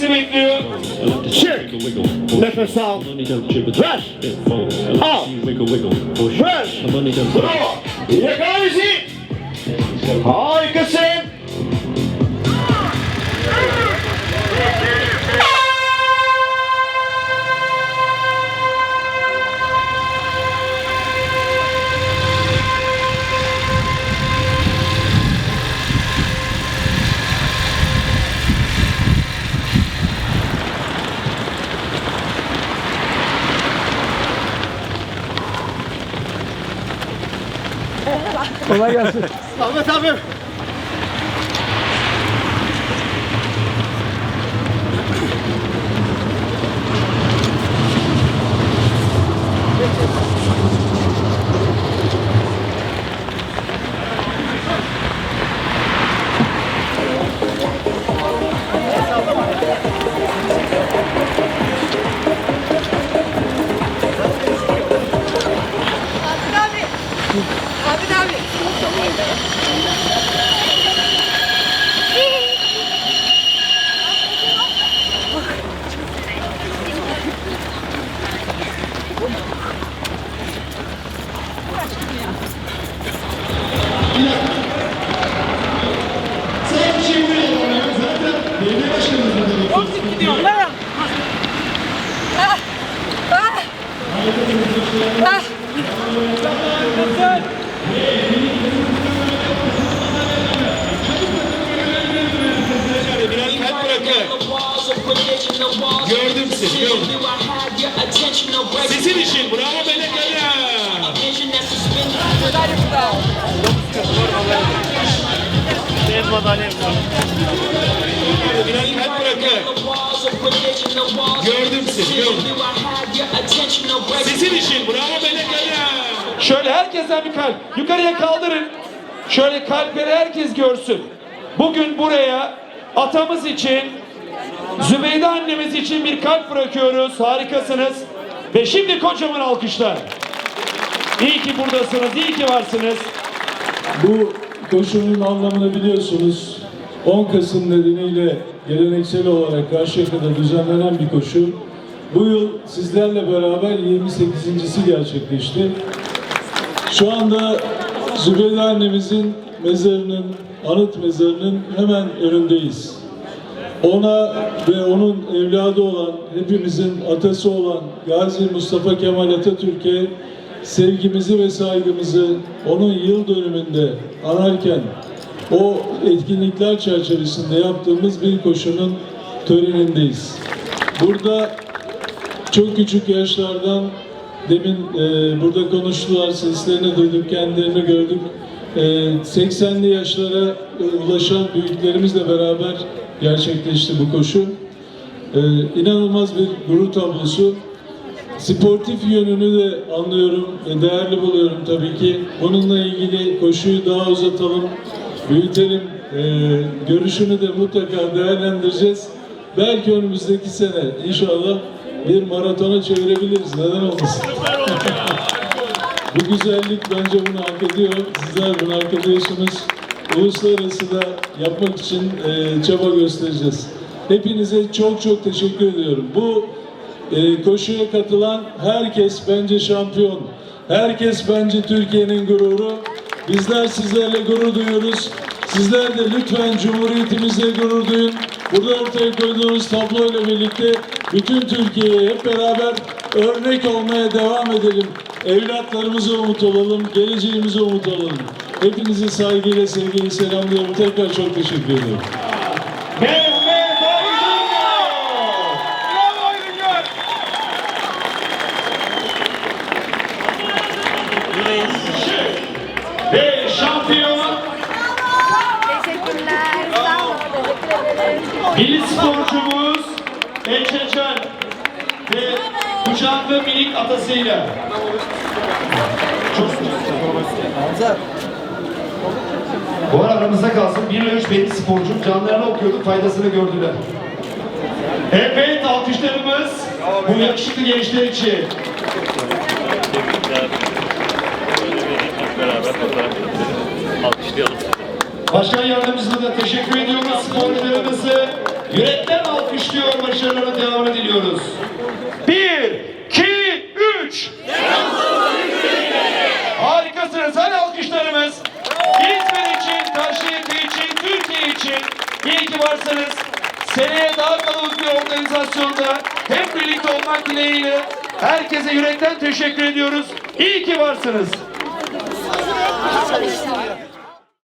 listening to Shirk. Let us out. Rush. wiggle, Rush. Bro. Here goes it. I can say Ahmet abi. Ahmet abi. Ahmet abi. İçin bravo Melek Hanım. Biraz kalp bırakın. Gördüm seni, gördüm. Sizin için bravo Melek Hanım. Şöyle herkesten bir kalp. Yukarıya kaldırın. Şöyle kalpleri herkes görsün. Bugün buraya atamız için, Zübeyde annemiz için bir kalp bırakıyoruz. Harikasınız. Ve şimdi kocaman alkışlar. İyi ki buradasınız, iyi ki varsınız. Bu koşunun anlamını biliyorsunuz. 10 Kasım nedeniyle geleneksel olarak Karşıyaka'da düzenlenen bir koşu. Bu yıl sizlerle beraber 28.si gerçekleşti. Şu anda Zübeyde annemizin mezarının, anıt mezarının hemen önündeyiz. Ona ve onun evladı olan, hepimizin atası olan Gazi Mustafa Kemal Atatürk'e sevgimizi ve saygımızı onun yıl dönümünde anarken o etkinlikler çerçevesinde yaptığımız bir koşunun törenindeyiz. Burada çok küçük yaşlardan demin e, burada konuştular, seslerini duyduk, kendilerini gördük. E, 80'li yaşlara ulaşan büyüklerimizle beraber gerçekleşti bu koşu. E, inanılmaz bir gurur tablosu. Sportif yönünü de anlıyorum ve değerli buluyorum tabii ki. Bununla ilgili koşuyu daha uzatalım, büyütelim. E, görüşünü de mutlaka değerlendireceğiz. Belki önümüzdeki sene inşallah bir maratona çevirebiliriz. Neden olmasın? Bu güzellik bence bunu hak ediyor. Sizler bunu hak ediyorsunuz. Uluslararası da yapmak için e, çaba göstereceğiz. Hepinize çok çok teşekkür ediyorum. Bu e, koşuya katılan herkes bence şampiyon. Herkes bence Türkiye'nin gururu. Bizler sizlerle gurur duyuyoruz. Sizler de lütfen Cumhuriyetimizle gurur duyun. Burada ortaya koyduğunuz tabloyla birlikte bütün Türkiye'ye hep beraber örnek olmaya devam edelim. Evlatlarımıza umut olalım, geleceğimize umut olalım. Hepinizi saygıyla, sevgiyle selamlıyorum. Tekrar çok teşekkür ediyorum. Mehmet Aydınlar! Bravo Aydınlar! Ve şampiyon Teşekkürler. Sağ olun. Teşekkür ederim. milli sporcumuz Eçeçen ve kucaklı minik atasıyla. Çok bu ara aramızda kalsın. 1 ile 3 benim sporcum. Canlarını okuyorduk. Faydasını gördüler. Evet alkışlarımız bu yakışıklı gençler için. Başkan yardımcısına da teşekkür ediyoruz. Sporcularımızı yürekten alkışlıyor. Başarılarına devamını diliyoruz. organizasyonda hep birlikte olmak dileğiyle herkese yürekten teşekkür ediyoruz. İyi ki varsınız.